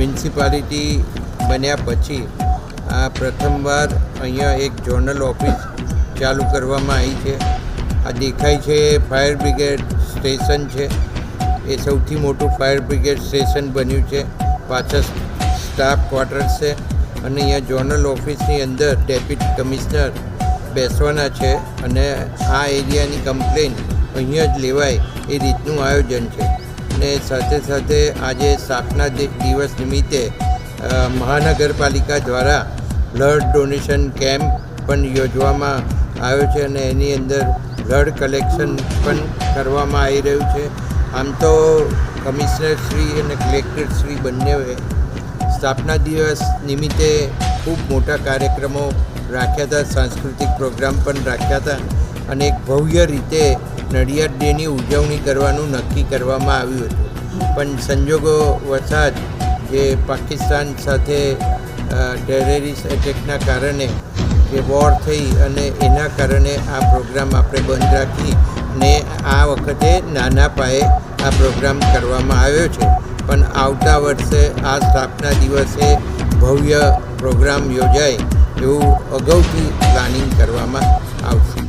Municipality બન્યા પછી આ પ્રથમવાર અહીંયા એક ઝોનલ ઓફિસ ચાલુ કરવામાં આવી છે. આ દેખાય છે ફાયર બ્રિગેડ સ્ટેશન છે. એ સૌથી મોટું ફાયર બ્રિગેડ સ્ટેશન બન્યું છે. પાછળ સ્ટાફ ક્વાર્ટર્સ છે અને અહીંયા ઝોનલ ઓફિસની અંદર ડેપ્યુટી કમિશનર બેસવાના છે અને આ એરિયાની કમ્પ્લેન અહીંયા જ લેવાય એ રીતનું આયોજન છે. અને સાથે સાથે આજે સ્થાપના દિ- દિવસ નિમિત્તે મહાનગરપાલિકા દ્વારા બ્લડ ડોનેશન કેમ્પ પણ યોજવામાં આવ્યો છે અને એની અંદર બ્લડ કલેક્શન પણ કરવામાં આવી રહ્યું છે. આમ તો કમિશનર શ્રી અને કલેક્ટર શ્રી બંનેએ સ્થાપના દિવસ નિમિત્તે ખૂબ મોટા કાર્યક્રમો રાખ્યા હતા, સાંસ્કૃતિક પ્રોગ્રામ પણ રાખ્યા હતા અને એક ભવ્ય રીતે નડિયાદ ડેની ઉજવણી કરવાનું નક્કી કરવામાં આવ્યું હતું. પણ સંજોગો વસાત જે પાકિસ્તાન સાથે ટેરરિસ્ટ એટેકના કારણે જે વોર થઈ અને એના કારણે આ પ્રોગ્રામ આપણે બંધ રાખી ને આ વખતે નાના પાયે આ પ્રોગ્રામ કરવામાં આવ્યો છે. પણ આવતા વર્ષે આ સ્થાપના દિવસે ભવ્ય પ્રોગ્રામ યોજાય એવું અગાઉથી પ્લાનિંગ કરવામાં આવશે.